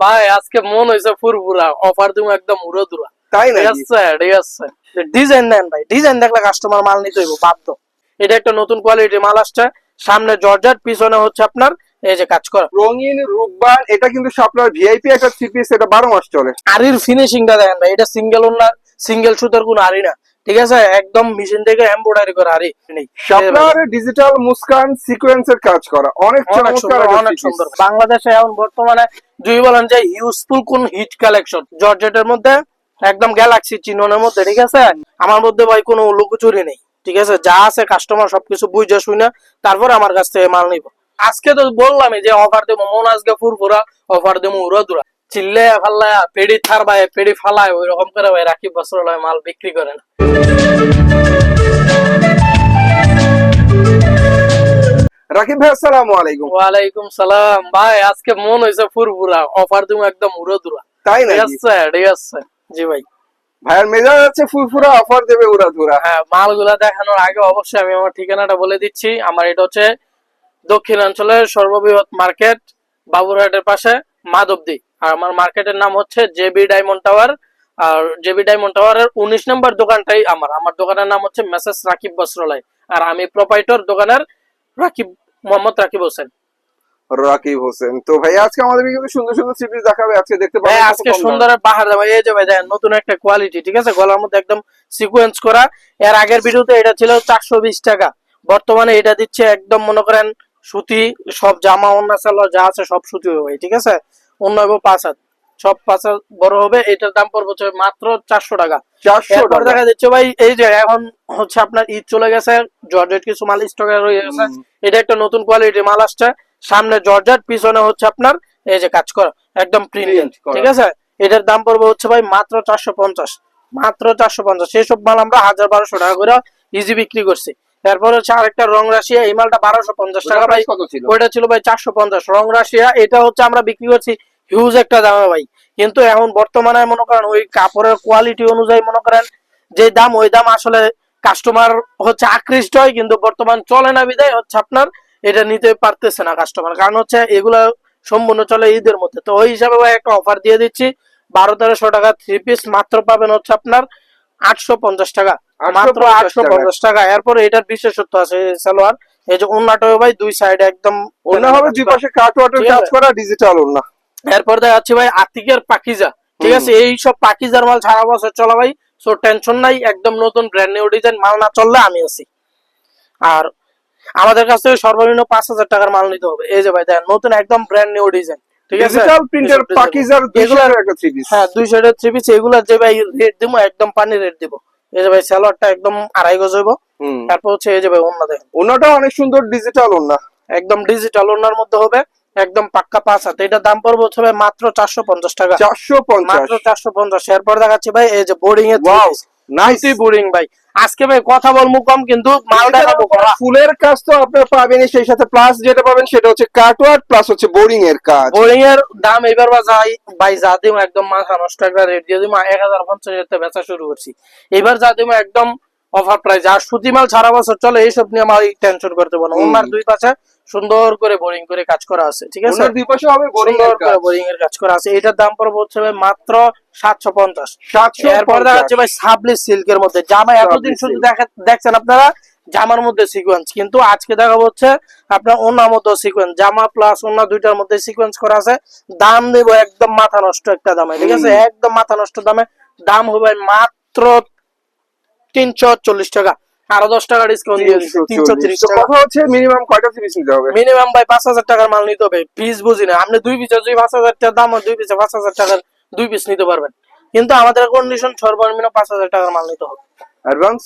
ভাই আজকে মন হয়েছে ফুরফুরা অফার তুমি একদম উড়ো দুরা তাই আছে ঠিক আছে। ডিজাইন ভাই ডিজাইন দেখলে কাস্টমার মাল নিতে হইব বাধ্য। এটা একটা নতুন কোয়ালিটি মাল আসছে। সামনে জর্জার পিছনে হচ্ছে আপনার এই যে কাজ করা। রঙিন রূপবান এটা কিন্তু আপনার ভিআইপি একটা থ্রি পিস এটা বারো মাস চলে। আরির ফিনিশিংটা দেখেন ভাই এটা সিঙ্গেল ওনার সিঙ্গেল সুতার কোন আরি না। ঠিক আছে? একদম মেশিন থেকে এমব্রয়ডারি করা আরি শাপলার ডিজিটাল মুস্কান সিকোয়েন্সের কাজ করা। অনেক চমৎকার সুন্দর অনেক সুন্দর। বাংলাদেশে এখন বর্তমানে যদি বলেন যে ইউজফুল কোন হিট কালেকশন জর্জেটের মধ্যে একদম গ্যালাক্সি চিহ্নের মধ্যে ঠিক আছে? আমার মধ্যে ভাই কোনো লুকোচুরি নেই ঠিক আছে? যা আছে কাস্টমার সবকিছু বুঝে শুনে তারপর আমার কাছ থেকে মাল নিব। আজকে তো বললামই যে অফার দেবো মন আজকে ফুরফুরা অফার দেবো উড়া দুরা ফাল্লায় পেড়ি থার ভাই পেড়ি ফালায় ওই রকম করে ভাই রাখি বছর মাল বিক্রি করে না রাকিব ভাই আসসালামু আলাইকুম। ওয়ালাইকুম সালাম। ভাই আজকে মন ফুরফুরা অফার একদম উড়ো দুরা তাই আছে ঠিক আছে। জি ভাই। ভাইয়ের মেজাজ আছে ফুরফুরা অফার দেবে উড়া ধুরা হ্যাঁ মালগুলা দেখানোর আগে অবশ্যই আমি আমার ঠিকানাটা বলে দিচ্ছি। আমার এটা হচ্ছে দক্ষিণাঞ্চলের সর্ববৃহৎ মার্কেট বাবুরহাটের পাশে মাধবদী। আর আমার মার্কেটের নাম হচ্ছে জেবি ডায়মন্ড টাওয়ার। আর জেবি ডায়মন্ড টাওয়ারের উনিশ নম্বর দোকানটাই আমার। আমার দোকানের নাম হচ্ছে মেসেজ রাকিব বস্ত্রালয়। আর আমি প্রোপাইটর দোকানের রাকিব মোহাম্মদ রাকিব হোসেন। রাকিব হোসেন। তো ভাই আজকে আমাদের কিন্তু সুন্দর সুন্দর থ্রি পিস দেখাবে। আজকে দেখতে পাবেন আজকে সুন্দরের বাহার দেওয়া এই যে ভাই দেখেন নতুন একটা কোয়ালিটি ঠিক আছে? গলার মধ্যে একদম সিকোয়েন্স করা। এর আগের ভিডিওতে এটা ছিল চারশো বিশ টাকা। বর্তমানে এটা দিচ্ছে একদম মনে করেন সুতি সব জামা অন্য যা আছে সব সুতি হবে ঠিক আছে? অন্য হবে পাঁচ হাত। সব পাঁচ হাত বড় হবে এটার দাম পড়বে হচ্ছে মাত্র চারশো টাকা। এরপর দেখা যাচ্ছে ভাই এই যে এখন হচ্ছে আপনার ঈদ চলে গেছে জর্জেট কিছু মাল স্টকে রয়ে গেছে। এটা একটা নতুন কোয়ালিটির মাল আসছে। সামনে জর্জেট পিছনে হচ্ছে আপনার এই যে কাজ করা একদম ঠিক আছে? এটার দাম পড়বে হচ্ছে ভাই মাত্র চারশো পঞ্চাশ। মাত্র চারশো পঞ্চাশ। সেই সব মাল আমরা হাজার বারোশো টাকা করে ইজি বিক্রি করছি। তারপর হচ্ছে আরেকটা রং রাশিয়া এই মালটা বারোশো পঞ্চাশ টাকা ভাই। কত ছিল? ওইটা ছিল ভাই চারশো পঞ্চাশ। রং রাশিয়া এটা হচ্ছে আমরা বিক্রি করছি হিউজ একটা দামে ভাই। কিন্তু এখন বর্তমানে মনে করেন ওই কাপড়ের কোয়ালিটি অনুযায়ী মনে করেন যে দাম ওই দাম আসলে কাস্টমার হচ্ছে আকৃষ্ট হয় কিন্তু বর্তমান চলে না বিদায় হচ্ছে আপনার এটা নিতে পারতেছে না কাস্টমার কারণ হচ্ছে এগুলা সম্পূর্ণ চলে ঈদের মধ্যে। তো ওই হিসাবে ভাই একটা অফার দিয়ে দিচ্ছি বারো তেরোশো টাকা থ্রি পিস মাত্র পাবেন হচ্ছে আপনার আটশো পঞ্চাশ টাকা। মাত্র আটশো পঞ্চাশ টাকা। এরপরে এটার বিশেষত্ব আছে সালোয়ার। এই যে অন্যটাও ভাই দুই সাইডে একদম ওনা হবে দুই পাশে কাট ওয়াটার কাজ করা ডিজিটাল ওনা এরপর দেখা যাচ্ছে ভাই আতিকের পাকিজা। ঠিক আছে এই সব পাকিজার মাল সারা বছর চলা ভাই সো টেনশন নাই একদম নতুন ব্র্যান্ড নিউ ডিজাইন মাল না চললে আমি আছি। আর আমাদের কাছ থেকে সর্বনিম্ন পাঁচ হাজার টাকার মাল নিতে হবে। এই যে ভাই দেখেন নতুন একদম ব্র্যান্ড নিউ ডিজাইন ঠিক আছে? ডিজিটাল প্রিন্টের। পাকিজার এগুলো এগুলো একটা থ্রি পিস হ্যাঁ দুই থ্রি পিস এগুলা যে ভাই রেট দিব একদম পানি রেট দিব। এই যে ভাই স্যালোয়ারটা একদম আড়াই গজ হইব। তারপর হচ্ছে এই যে ভাই অন্য দেখেন। ওনাটা অনেক সুন্দর ডিজিটাল ওনা একদম ডিজিটাল ওনার মধ্যে হবে। একদম পাক্কা পাঁচ হাত। এটা দাম পড়বে হচ্ছে ভাই মাত্র চারশো পঞ্চাশ টাকা। চারশো পঞ্চাশ। মাত্র চারশো পঞ্চাশ। এরপর দেখাচ্ছি ভাই এই যে বোর্ডিং এর বোর্ডিং ভাই। আজকে ভাই কথা বলব কম কিন্তু মাল দেখাবো ফুলের কাজ তো আপনারা পাবেনই সেই সাথে প্লাস যেটা পাবেন সেটা হচ্ছে কাটওয়ার্ক প্লাস হচ্ছে বোরিং এর কাজ। বোর্ডিং এর দাম এবার বা যাই ভাই যা দিব একদম মাথা নষ্ট একটা রেট দিয়ে দিব এক হাজার পঞ্চাশ বেচা শুরু করছি। এবার যা দিব একদম অফার প্রাইস আর সুতি মাল সারা বছর চলে এইসব নিয়ে আমার টেনশন করতে হুম। ওনার দুই পাশে সুন্দর করে বোরিং করে কাজ করা আছে ঠিক আছে? ওনার দুই পাশে হবে বোরিং এর করে কাজ। বোরিং এর কাজ করা আছে। এটার দাম পড়বে হচ্ছে ভাই মাত্র সাতশো পঞ্চাশ। সাতশো এরপর দেখা যাচ্ছে ভাই সাবলি সিল্কের মধ্যে। জামা এতদিন শুধু দেখা দেখছেন আপনারা? জামার মধ্যে সিকোয়েন্স কিন্তু আজকে দেখা হচ্ছে আপনার ওনার মধ্যে সিকোয়েন্স জামা প্লাস ওনা দুইটার মধ্যে সিকোয়েন্স করা আছে। দাম দেব একদম মাথা নষ্ট একটা দামে ঠিক আছে? একদম মাথা নষ্ট দামে। দাম হবে মাত্র তিনশো চল্লিশ টাকা। আরও দশ টাকা ডিসকাউন্ট দিয়ে তিনশো তিরিশ। কথা হচ্ছে মিনিমাম কয়টা পিস নিতে হবে? মিনিমাম ভাই পাঁচ হাজার টাকার মাল নিতে হবে। পিস বুঝি না। আপনি দুই পিসের যদি পাঁচ হাজার টাকার দাম দুই পিসে পাঁচ হাজার টাকার দুই পিস নিতে পারবেন। কিন্তু আমাদের কন্ডিশন সর্বনিম্ন পাঁচ হাজার টাকার মাল নিতে হবে। অ্যাডভান্স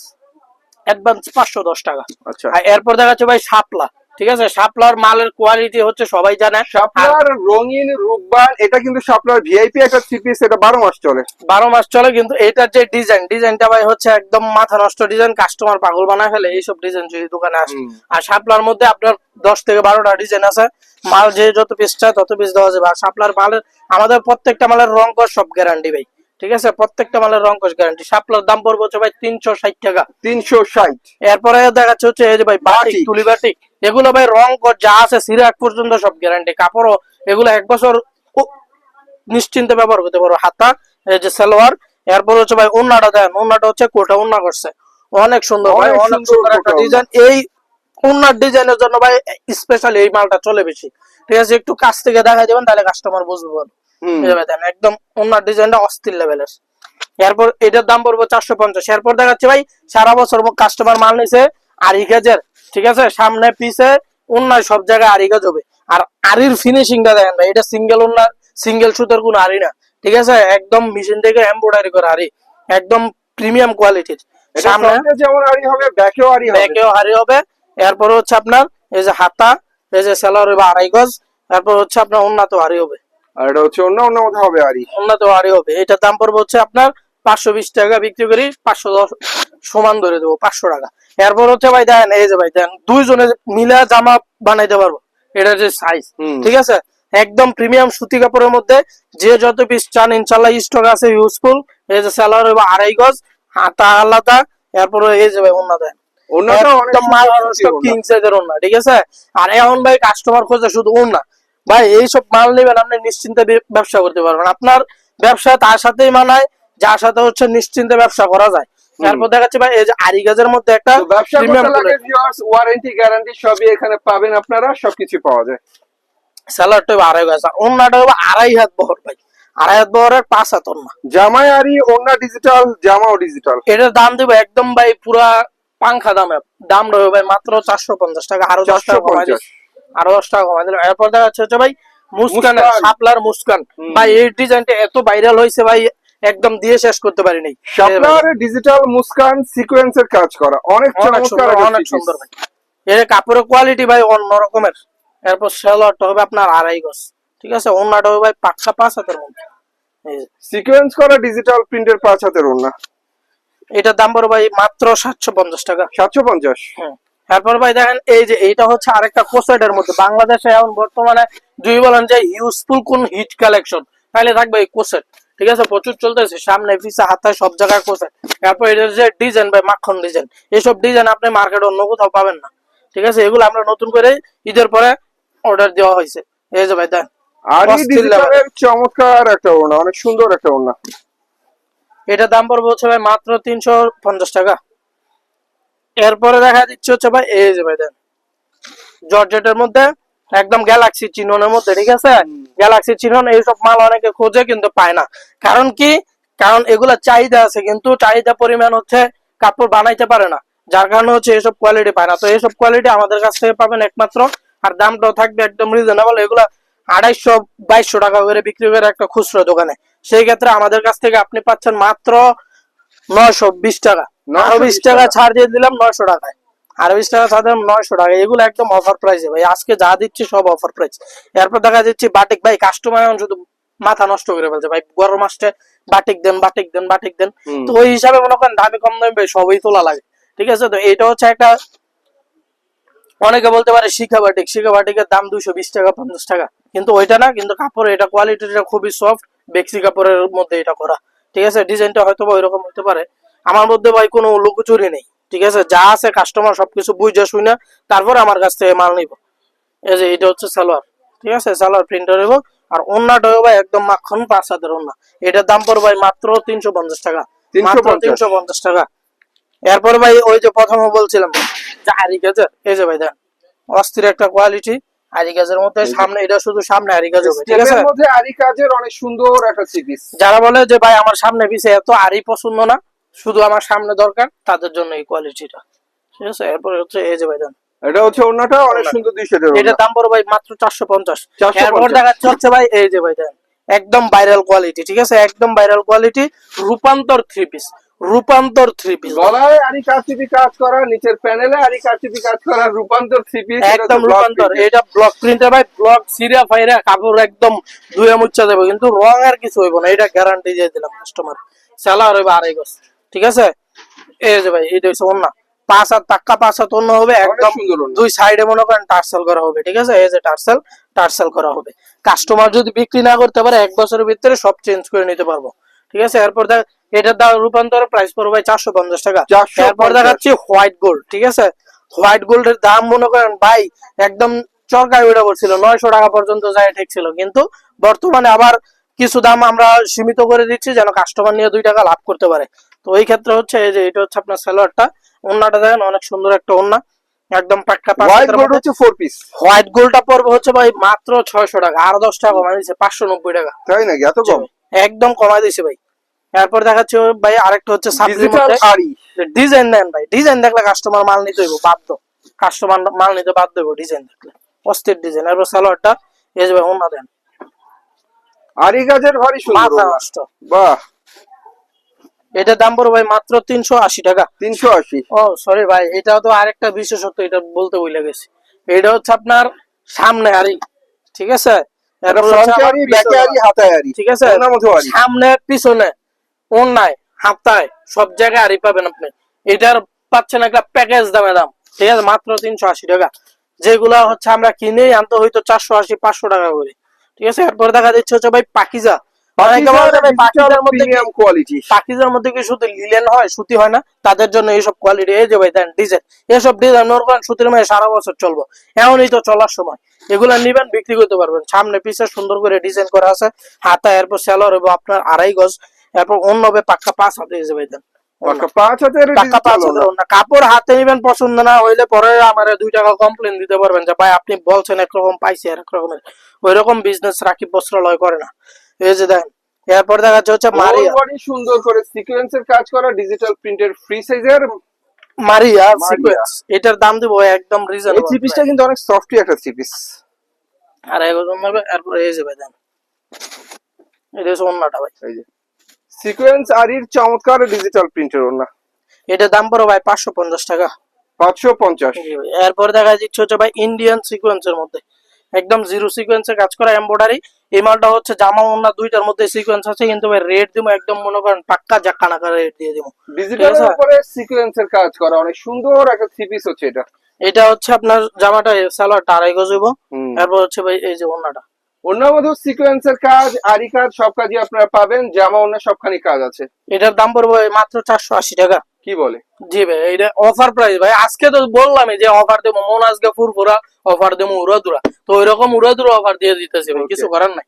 অ্যাডভান্স পাঁচশো দশ টাকা। আচ্ছা। আর এরপর দেখা যাচ্ছে ভাই শাপলা। ঠিক আছে? শাপলার মালের কোয়ালিটি হচ্ছে সবাই জানে। শাপলার রঙিন রূপবান এটা কিন্তু শাপলার ভিআইপি একটা থ্রি পিস এটা বারো মাস চলে। বারো মাস চলে কিন্তু এটার যে ডিজাইন ডিজাইনটা ভাই হচ্ছে একদম মাথা নষ্ট ডিজাইন কাস্টমার পাগল বানায় ফেলে এইসব ডিজাইন যদি দোকানে আসে। আর শাপলার মধ্যে আপনার দশ থেকে বারোটা ডিজাইন আছে। মাল যে যত পিস চায় তত পিস দেওয়া যাবে। আর শাপলার মালের আমাদের প্রত্যেকটা মালের রং কর সব গ্যারান্টি ভাই। ঠিক আছে? প্রত্যেকটা মালের রং কস গ্যারান্টি শাপলার দাম পড়বে হচ্ছে ভাই তিনশো ষাট টাকা। তিনশো ষাট। এরপরে দেখাচ্ছে হচ্ছে এই যে ভাই বাটিক বাটিক। তুলি বাটিক। এগুলো ভাই রং কর যা আছে সিরাক পর্যন্ত সব গ্যারান্টি কাপড়ও এগুলো এক বছর নিশ্চিন্তে ব্যবহার করতে পারো। হাতা এই যে সালোয়ার এরপর হচ্ছে ভাই ওন্নাটা দেন। ওন্নাটা হচ্ছে কোটা ওন্না করছে। অনেক সুন্দর ভাই অনেক সুন্দর একটা ডিজাইন এই ওন্নার ডিজাইনের জন্য ভাই স্পেশালি এই মালটা চলে বেশি। ঠিক আছে একটু কাছ থেকে দেখাই দেবেন তাহলে কাস্টমার বুঝবে। দেন একদম ওন্নার ডিজাইনটা অস্থির লেভেলের এরপর এটার দাম পড়বে চারশো পঞ্চাশ। এরপর দেখাচ্ছে ভাই সারা বছর কাস্টমার মাল নিছে আড়ি গেজের ঠিক আছে সামনে পিছে অন্যায় সব জায়গায় আড়ি গেজ হবে। আর আড়ির ফিনিশিংটা দেখেন ভাই এটা সিঙ্গেল অন্যার সিঙ্গেল সুতোর কোন আড়ি না। ঠিক আছে একদম মেশিন থেকে এমব্রয়ডারি করে আড়ি। একদম প্রিমিয়াম কোয়ালিটির সামনে যেমন আড়ি হবে ব্যাকেও আড়ি হবে। ব্যাকেও হারি হবে। এরপর হচ্ছে আপনার এই যে হাতা এই যে সেলার হবে আড়াই গজ এরপর হচ্ছে আপনার উন্নত হারি হবে। আর এটা হচ্ছে অন্য অন্য মধ্যে হবে আড়ি উন্নত হারি হবে। এটার দাম পড়বে হচ্ছে আপনার পাঁচশো বিশ টাকা বিক্রি করি পাঁচশো দশ সমান ধরে দেবো পাঁচশো টাকা। এরপর হচ্ছে ভাই দেন এই যে ভাই দেন দুইজনে মিলে জামা বানাইতে পারব। এটার যে সাইজ। ঠিক আছে? একদম প্রিমিয়াম সুতি কাপড়ের মধ্যে যে যত পিস চান ইনশাল্লাহ স্টক আছে ইউজফুল এই যে হবে আড়াই গজ হাতা আলাদা। এরপরে এই যে ভাই অন্য দেন। কিং সাইজের ঠিক আছে? আর এখন ভাই কাস্টমার খোঁজে শুধু ভাই এইসব মাল নেবেন আপনি নিশ্চিন্তে ব্যবসা করতে পারবেন। আপনার ব্যবসা তার সাথেই মানায় যার সাথে হচ্ছে নিশ্চিন্তে ব্যবসা করা যায়। তারপর দেখাচ্ছি ভাই এই যে আরি গাজের মধ্যে একটা ওয়ারেন্টি গ্যারান্টি সবই এখানে পাবেন আপনারা সবকিছু পাওয়া যায়। স্যালাডটা আড়াই গাছ হবে আড়াই হাত বহর ভাই। আড়াই হাত বহরের পাঁচ হাত ওন্না জামাই ওন্না ডিজিটাল জামাও ডিজিটাল এটার দাম দিব একদম ভাই পুরা পাংখা দামে দাম রবে ভাই মাত্র চারশো পঞ্চাশ টাকা। আরও দশ টাকা কমাই আরও দশ টাকা কমাই দিলাম। এরপর দেখা যাচ্ছে ভাই মুস্কান। শাপলার মুস্কান। ভাই এই ডিজাইনটা এত ভাইরাল হয়েছে ভাই একদম দিয়ে শেষ করতে পারিনি। শাপলার ডিজিটাল মুস্কান সিকোয়েন্সের কাজ করা। অনেক অনেক চমৎকার সুন্দর অনেক সুন্দর ভাই। এর কাপড়ের কোয়ালিটি ভাই অন্য রকমের। এরপর সেলরটা হবে আপনার আড়াই গজ। ঠিক আছে? অন্যটা হবে ভাই পাঁচশো পাঁচ হাতের মধ্যে। সিকোয়েন্স করা ডিজিটাল প্রিন্টের পাঁচ হাতের ওড়না। এটার দাম পড়বে ভাই মাত্র সাতশো পঞ্চাশ টাকা। সাতশো পঞ্চাশ? হ্যাঁ। তারপর ভাই দেখেন এই যে এইটা হচ্ছে আরেকটা কোসেটের মধ্যে। বাংলাদেশে এখন বর্তমানে যদি বলেন যে ইউজফুল কোন হিট কালেকশন তাহলে থাকবে এই কোসেট ঠিক আছে? প্রচুর চলতেছে। সামনে পিছে হাতায় সব জায়গায় কোসেট তারপর এটার যে ডিজাইন ভাই মাখন ডিজাইন এইসব ডিজাইন আপনি মার্কেট অন্য কোথাও পাবেন না। ঠিক আছে? এগুলো আমরা নতুন করে ঈদের পরে অর্ডার দেওয়া হয়েছে। এই যে ভাই দেন। অস্থির ডিজিটালের চমৎকার একটা ওড়না অনেক সুন্দর একটা ওড়না। এটার দাম পড়বে হচ্ছে ভাই মাত্র তিনশো পঞ্চাশ টাকা। এরপরে দেখা দিচ্ছে হচ্ছে ভাই এই যে ভাই দেন জর্জেটের মধ্যে একদম গ্যালাক্সি চিননের মধ্যে ঠিক আছে? গ্যালাক্সি চিনন এইসব মাল অনেকে খোঁজে কিন্তু পায় না। কারণ কি? কারণ এগুলা চাহিদা আছে কিন্তু চাহিদা পরিমাণ হচ্ছে কাপড় বানাইতে পারে না। যার কারণে হচ্ছে এইসব কোয়ালিটি পায় না। তো এইসব কোয়ালিটি আমাদের কাছ থেকে পাবেন একমাত্র আর দামটাও থাকবে একদম রিজনেবল এগুলা আড়াইশো বাইশশো টাকা করে বিক্রি করে একটা খুচরো দোকানে। সেই ক্ষেত্রে আমাদের কাছ থেকে আপনি পাচ্ছেন মাত্র নয়শো বিশ টাকা। আরও বিশ টাকা টাকা। ছাড় দিয়ে দিলাম নয়শো টাকায়। আরও বিশ টাকা ছাড় দিলাম নয়শো টাকা। এগুলো একদম অফার প্রাইসে ভাই আজকে যা দিচ্ছি সব অফার প্রাইস এরপর দেখা যাচ্ছে বাটিক ভাই কাস্টমার এখন শুধু মাথা নষ্ট করে ফেলছে। ভাই গরম আসছে বাটিক দেন বাটিক দেন বাটিক দেন। তো ওই হিসাবে মনে করেন দামি কম দামি ভাই সবই তোলা লাগে। ঠিক আছে? তো এটা হচ্ছে একটা অনেকে বলতে পারে শিখা বাটিক শিখা বাটিকের দাম দুইশো বিশ টাকা পঞ্চাশ টাকা। কিন্তু ওইটা না কিন্তু কাপড় এটা কোয়ালিটিটা খুবই সফট বেক্সি কাপড়ের মধ্যে এটা করা। ঠিক আছে? ডিজাইনটা হয়তো বা ওইরকম হতে পারে। আমার মধ্যে ভাই কোনো লুকোচুরি নেই। ঠিক আছে? যা আছে কাস্টমার সবকিছু বুঝে শুনে তারপর আমার কাছ থেকে মাল নিব। এই যে এটা হচ্ছে সালোয়ার। ঠিক আছে? সালোয়ার প্রিন্টার এবং আর অন্যটা ভাই একদম মাখন পাঁচ হাতের অন্য এটার দাম পড়বে ভাই মাত্র তিনশো পঞ্চাশ টাকা। মাত্র তিনশো পঞ্চাশ। টাকা। এরপর ভাই ওই যে প্রথমে বলছিলাম এই যে ভাই দেন অস্থির একটা কোয়ালিটি আরি গাজের মধ্যে সামনে এটা শুধু সামনে আরি হবে ঠিক আছে? মধ্যে কাজের অনেক সুন্দর একটা পিস যারা বলে যে ভাই আমার সামনে পিছে এত আরি পছন্দ না শুধু আমার সামনে দরকার তাদের জন্য এই কোয়ালিটিটা। ঠিক আছে? এরপরে হচ্ছে এই যে ভাই দেন। এটা হচ্ছে ওড়নাটা অনেক সুন্দর দুই শেডের এটার দাম পড়বে ভাই মাত্র চারশো পঞ্চাশ। 450 এরপর দেখাচ্ছে হচ্ছে ভাই এই যে ভাই দেন। একদম ভাইরাল কোয়ালিটি ঠিক আছে? একদম ভাইরাল কোয়ালিটি রূপান্তর থ্রি পিস রূপান্তর থ্রি পিস গলায় আরি কারচুপি কাজ করা নিচের প্যানেলে আরি কারচুপি কাজ করা রূপান্তর থ্রি পিস একদম রূপান্তর। এটা ব্লক প্রিন্টার ভাই ব্লক সিরিয়া ফাইরা কাপড় একদম ধুয়ে মুচ্ছা দেবে কিন্তু রং আর কিছু হইব না। এটা গ্যারান্টি দিয়ে দিলাম কাস্টমার হইবে আড়াই গজ। ঠিক আছে? এই যে ভাই এটা হচ্ছে অন্য পাঁচ হাত পাক্কা পাঁচ হাত অন্য হবে একদম দুই সাইডে মনে করেন টার্সেল করা হবে ঠিক আছে? এই যে টার্সেল টার্সেল করা হবে। কাস্টমার যদি বিক্রি না করতে পারে এক বছরের ভিতরে সব চেঞ্জ করে নিতে পারব। ঠিক আছে? এরপর দেখ এটার দাম রূপান্তর প্রাইস পড়বে ভাই চারশো পঞ্চাশ টাকা। এরপর দেখাচ্ছি হোয়াইট গোল্ড ঠিক আছে? হোয়াইট গোল্ডের দাম মনে করেন ভাই একদম চরকায় উঠে পড়ছিল। নয়শো টাকা পর্যন্ত যায় ঠেকছিল কিন্তু বর্তমানে আবার কিছু দাম আমরা সীমিত করে দিচ্ছি যেন কাস্টমার নিয়ে দুই টাকা লাভ করতে পারে। তো এই ক্ষেত্রে হচ্ছে এই যে এটা হচ্ছে আপনার সালোয়ারটা ওন্নাটা দেখেন অনেক সুন্দর একটা ওন্না। একদম পাক্কা হোয়াইট গোল্ড হচ্ছে ফোর পিস হোয়াইট গোল্ডটা পড়বে হচ্ছে ভাই মাত্র ছয়শো টাকা আরও দশ টাকা কমাই দিচ্ছে পাঁচশো নব্বই টাকা। তাই নাকি? এত কম? একদম কমাই দিছে ভাই। এরপর দেখাচ্ছে ভাই আরেকটা হচ্ছে ডিজাইন দেন ভাই ডিজাইন দেখলে কাস্টমার মাল নিতে হইব বাধ্য। কাস্টমার মাল নিতে বাধ্য হইব ডিজাইন দেখলে। অস্থির ডিজাইন এরপর সালোয়ারটা এই যে ভাই ওনা দেন। আরি গাজের ভারী সুন্দর। মাথা নষ্ট। বাহ। এটার দাম পড়বে ভাই মাত্র তিনশো আশি টাকা। তিনশো আশি। ও সরি ভাই এটা তো আরেকটা বিশেষত্ব এটা বলতে ভুলে গেছি। এটা হচ্ছে আপনার সামনে আরি ঠিক আছে? এরপর আমার আরি ব্যাকে আরি হাতায় আরি। ঠিক আছে? সামনে পিছনে। অন্যায় হাতায় সব জায়গায় আরি পাবেন আপনি। এটার পাচ্ছেন একটা প্যাকেজ দামে দাম। ঠিক আছে? মাত্র তিনশো আশি টাকা। যেগুলা হচ্ছে আমরা কিনেই আনতে হয়তো চারশো আশি পাঁচশো টাকা করে। ঠিক আছে? এরপর দেখা যাচ্ছে হচ্ছে ভাই পাকিজা। পাকিজার মধ্যে কি- শুধু লিলেন হয় সুতি হয় না? তাদের জন্য এইসব কোয়ালিটি এই যে ভাই দেন ডিজাইন। এসব ডিজাইন মনে সুতির মানে সারা বছর চলবো। এমনই তো চলার সময়। এগুলা নিবেন বিক্রি করতে পারবেন। সামনে পিছে সুন্দর করে ডিজাইন করা আছে। হাতা এরপর সেলর আপনার আড়াই গজ। এরপর অন্য হবে পাক্কা পাঁচ হাতে হাজার কাপড় হাতে নিবেন পছন্দ না হইলে পরে আমার দুই টাকা কমপ্লেন দিতে পারবেন যে ভাই আপনি বলছেন একরকম পাইছি আর রকমের ওই রকম বিজনেস বস্ত্রালয় করে না। এই যে দেখেন এরপর দেখা যাচ্ছে হচ্ছে মারিয়া। সুন্দর করে সিকোয়েন্সের কাজ করা ডিজিটাল প্রিন্টের ফ্রি সাইজের মারিয়া। সিকোয়েন্স এটার দাম দিব একদম এই রিজনেবল থ্রি পিসটা কিন্তু অনেক একটা থ্রি আর এরকম এরপর এই যে ভাই দেন এটা হচ্ছে অন্যটা ভাই। এই যে। সিকোয়েন্স আরির চমৎকার ডিজিটাল প্রিন্টের ওনা এটার দাম পড়ো ভাই পাঁচশো পঞ্চাশ টাকা। পাঁচশো পঞ্চাশ। এরপর দেখা যাচ্ছে হচ্ছে ভাই ইন্ডিয়ান সিকোয়েন্সের মধ্যে। একদম জিরো সিকোয়েন্সে কাজ করা এমব্রয়ডারি এই মালটা হচ্ছে জামা ওনা দুইটার মধ্যে সিকোয়েন্স আছে কিন্তু ভাই রেট দিব একদম মনে করেন পাক্কা জাক্কানা করে রেট দিয়ে দিব। ডিজিটাল ঠিক আছে। উপরে সিকোয়েন্সের কাজ করা অনেক সুন্দর একটা থ্রি পিস হচ্ছে এটা। এটা হচ্ছে আপনার জামাটা সালোয়ারটা আড়াই গজ হইব। হুম। এরপর হচ্ছে ভাই এই যে ওনাটা অন্য মধ্যে সিকোয়েন্সের কাজ আরি কাজ সব কাজই আপনারা পাবেন। জামা অন্য সবখানি কাজ আছে। এটার দাম পড়বে মাত্র চারশো আশি টাকা। কি বলে? জি ভাই এটা অফার প্রাইস ভাই। আজকে তো বললামই যে অফার দেবো মন আজকে ফুরফুরা অফার দেবো উড়াদুরা। তো উড়াদুরা অফার দিয়ে দিতেছি ভাই কিছু করার নাই।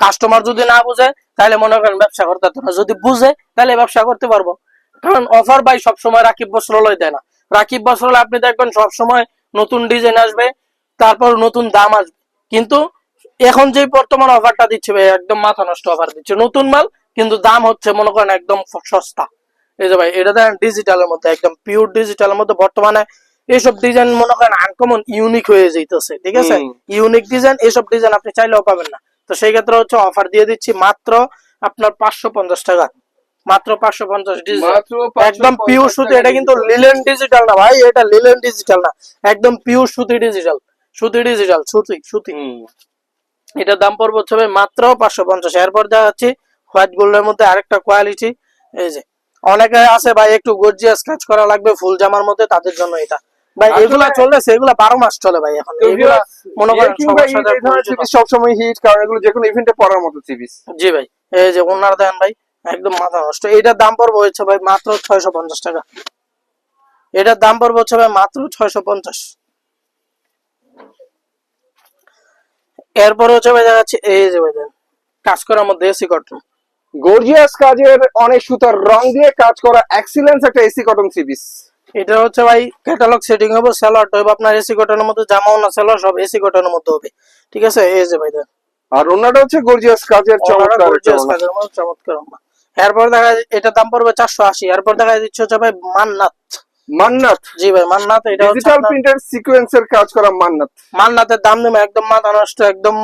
কাস্টমার যদি না বুঝে তাহলে মনে করেন ব্যবসা করতে না। যদি বুঝে তাহলে ব্যবসা করতে পারব। কারণ অফার ভাই সবসময় রাকিব বস্ত্রালয় দেয় না। রাকিব বস্ত্রালয় আপনি দেখবেন সবসময় নতুন ডিজাইন আসবে তারপর নতুন দাম আসবে। কিন্তু এখন যে বর্তমান অফারটা দিচ্ছে ভাই একদম মাথা নষ্ট অফার দিচ্ছে। নতুন মাল কিন্তু দাম হচ্ছে মনে করেন একদম সস্তা। এই যে ভাই এটা দেখেন ডিজিটালের মধ্যে একদম পিওর ডিজিটালের মধ্যে বর্তমানে এইসব ডিজাইন মনে করেন আনকমন ইউনিক হয়ে যাইতেছে ঠিক আছে? ইউনিক ডিজাইন এইসব ডিজাইন আপনি চাইলেও পাবেন না। তো সেই ক্ষেত্রে হচ্ছে অফার দিয়ে দিচ্ছি মাত্র আপনার পাঁচশো পঞ্চাশ টাকা। মাত্র পাঁচশো পঞ্চাশ একদম পিওর সুতি এটা কিন্তু লিলেন ডিজিটাল না ভাই এটা লিলেন ডিজিটাল না। একদম পিওর সুতি ডিজিটাল সুতি ডিজিটাল সুতি সুতি। এটার দাম পড়বে হচ্ছে মাত্র পাঁচশো পঞ্চাশ। এরপর দেখা যাচ্ছে হোয়াইট গোল্ডের মধ্যে আরেকটা কোয়ালিটি। এই যে অনেকে আছে ভাই একটু গর্জিয়াস কাজ করা লাগবে ফুল জামার মধ্যে তাদের জন্য এটা। ভাই এগুলা চলতেছে এগুলা বারো মাস চলে ভাই এখন। এগুলা মনে করেন। সবসময় হিট কারণ এগুলো যে কোনো ইভেন্টে পড়ার মতো থ্রি জি ভাই এই যে ওনার দেন ভাই একদম মাথা নষ্ট। এটার দাম পড়বে হচ্ছে ভাই মাত্র ছয়শো পঞ্চাশ টাকা। এটার দাম পড়বে হচ্ছে ভাই মাত্র ছয়শো পঞ্চাশ। এরপর হচ্ছে ভাই দেখা যাচ্ছে এই যে ভাই কাজ করার মধ্যে এসি কটন। গর্জিয়াস কাজের অনেক সুতার রং দিয়ে কাজ করা এক্সিলেন্স একটা এসি কটন থ্রি পিস এটা হচ্ছে ভাই ক্যাটালগ সেটিং হবে স্যালাড হবে আপনার এসি কটনের মধ্যে জামাও না স্যালাড সব এসি কটনের মধ্যে হবে। ঠিক আছে? এই যে ভাই আর অন্যটা হচ্ছে গর্জিয়াস কাজের চমৎকার একটা কাজের মধ্যে চমৎকার এরপর দেখা এটার দাম পড়বে চারশো আশি এরপর দেখা দিচ্ছে হচ্ছে ভাই মান্নাত। মান্নাত। জি ভাই মান্নাত এটা ডিজিটাল প্রিন্টের সিকোয়েন্সের কাজ করা মান্নাত। মান্নাতের দাম দেবে একদম মাথা নষ্ট একদম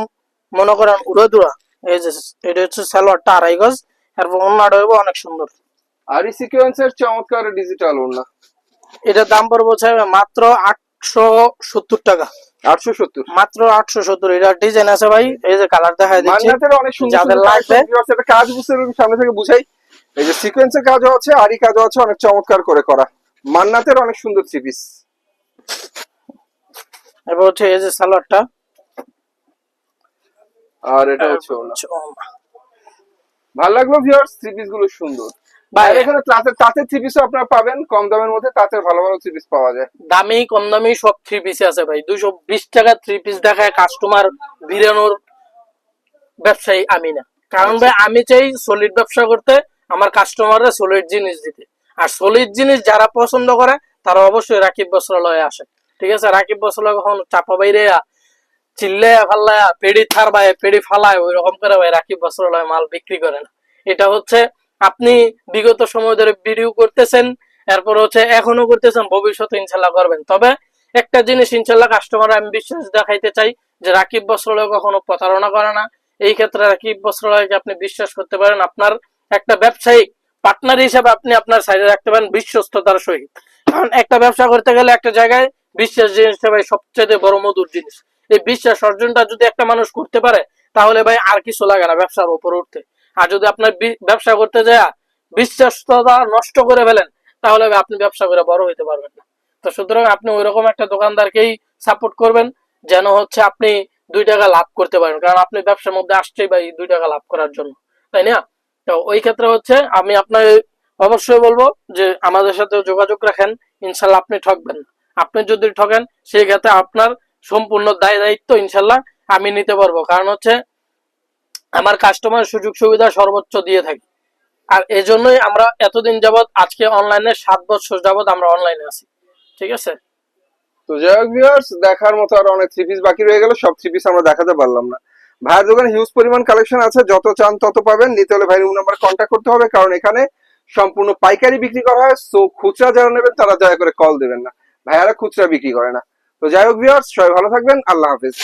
মনে করেন উড়ে দুরা। এই যে এটা হচ্ছে সালোয়ারটা আড়াই গজ। এরপর অন্যটা হইব অনেক সুন্দর। আর এই সিকোয়েন্সের চমৎকার ডিজিটাল ওড়না। এটার দাম পড়বে হচ্ছে মাত্র আটশো সত্তর টাকা। আটশো সত্তর। মাত্র আটশো সত্তর এটা ডিজাইন আছে ভাই। এই যে কালার দেখা দিচ্ছি। মান্নাতের অনেক সুন্দর যাদের লাগবে। কাজ আছে, এটা কাজ বুঝতে সামনে থেকে বুঝাই। এই যে সিকোয়েন্সের কাজও আছে আরি কাজও আছে অনেক চমৎকার করে করা। মান্নাতের অনেক সুন্দর থ্রি পিস এরপর হচ্ছে এই যে সালোয়ারটা। আর এটা হচ্ছে ভালো লাগল ভিউয়ার্স থ্রি পিসগুলো সুন্দর। ভাই এখানে তাঁতের তাঁতের থ্রি পিসও আপনারা পাবেন কম দামের মধ্যে তাঁতের ভালো ভালো থ্রি পিস পাওয়া যায়। দামি কম দামি সব থ্রি পিস আছে ভাই। দুইশো বিশ টাকা থ্রি পিস দেখায় কাস্টমার বিরানোর ব্যবসায়ী আমি না। কারণ ভাই আমি চাই সলিড ব্যবসা করতে আমার কাস্টমাররা সলিড জিনিস দিতে। আর সলিড জিনিস যারা পছন্দ করে, তারা অবশ্যই রাকিব বস্ত্রালয়ে আসে। ঠিক আছে? রাকিব বস্ত্রালয় কখন চাপা বাইরে চিল্লে ফাল্লায়া পেড়ি থার ভাই, পেড়ি ফালায় ওই রকম করে ভাই রাকিব বস্ত্রালয় মাল বিক্রি করে না। এটা হচ্ছে আপনি বিগত সময় ধরে ভিডিও করতেছেন, এরপর হচ্ছে এখনও করতেছেন, ভবিষ্যতে ইনশাল্লাহ করবেন। তবে একটা জিনিস ইনশাল্লাহ কাস্টমার আমি বিশ্বাস দেখাইতে চাই, যে রাকিব বস্ত্রালয় কখনো প্রতারণা করে না। এই ক্ষেত্রে রাকিব বস্ত্রালয়কে আপনি বিশ্বাস করতে পারেন, আপনার একটা ব্যবসায়িক পার্টনার হিসেবে আপনি আপনার সাইডে রাখতে পারেন বিশ্বস্ততার সহিত। কারণ একটা ব্যবসা করতে গেলে একটা জায়গায় বিশ্বাস জিনিসটা ভাই সবচেয়ে বড় মধুর জিনিস। এই বিশ্বাস অর্জনটা যদি একটা মানুষ করতে পারে, তাহলে ভাই আর কিছু লাগে না ব্যবসার উপরে উঠতে। আর যদি আপনার ব্যবসা করতে যায় বিশ্বাসতা নষ্ট করে ফেলেন, তাহলে আপনি ব্যবসা করে বড় হইতে পারবেন না। তো সুতরাং আপনি ওইরকম একটা দোকানদারকেই সাপোর্ট করবেন, যেন হচ্ছে আপনি দুই টাকা লাভ করতে পারেন। কারণ আপনি ব্যবসার মধ্যে আসছেই ভাই দুই টাকা লাভ করার জন্য। তাই না? তো ওই ক্ষেত্রে হচ্ছে আমি আপনার অবশ্যই বলব যে আমাদের সাথে যোগাযোগ রাখেন, ইনশাল্লাহ আপনি ঠকবেন। আপনি যদি ঠকেন, সেই ক্ষেত্রে আপনার সম্পূর্ণ দায় দায়িত্ব ইনশাল্লাহ আমি নিতে পারব। কারণ হচ্ছে আমার কাস্টমার সুযোগ সুবিধা সর্বোচ্চ দিয়ে থাকি। আর এজন্যই আমরা এতদিন যাবৎ, আজকে অনলাইনে সাত বছর যাবৎ আমরা অনলাইনে আছি। ঠিক আছে? তো যাই হোক দেখার মতো আর অনেক থ্রি পিস বাকি রয়ে গেল। সব থ্রি পিস আমরা দেখাতে পারলাম না। ভাইয়ের দোকানে হিউজ পরিমাণ কালেকশন আছে, যত চান তত পাবেন। নিতে হলে ভাই রুম নাম্বার কন্ট্যাক্ট করতে হবে, কারণ এখানে সম্পূর্ণ পাইকারি বিক্রি করা হয়। সো খুচরা যারা নেবেন, তারা দয়া করে কল দেবেন না। ভাইয়ারা খুচরা বিক্রি করে না। তো যাই হোক ভিউয়ার্স সবাই ভালো থাকবেন। আল্লাহ হাফিজ।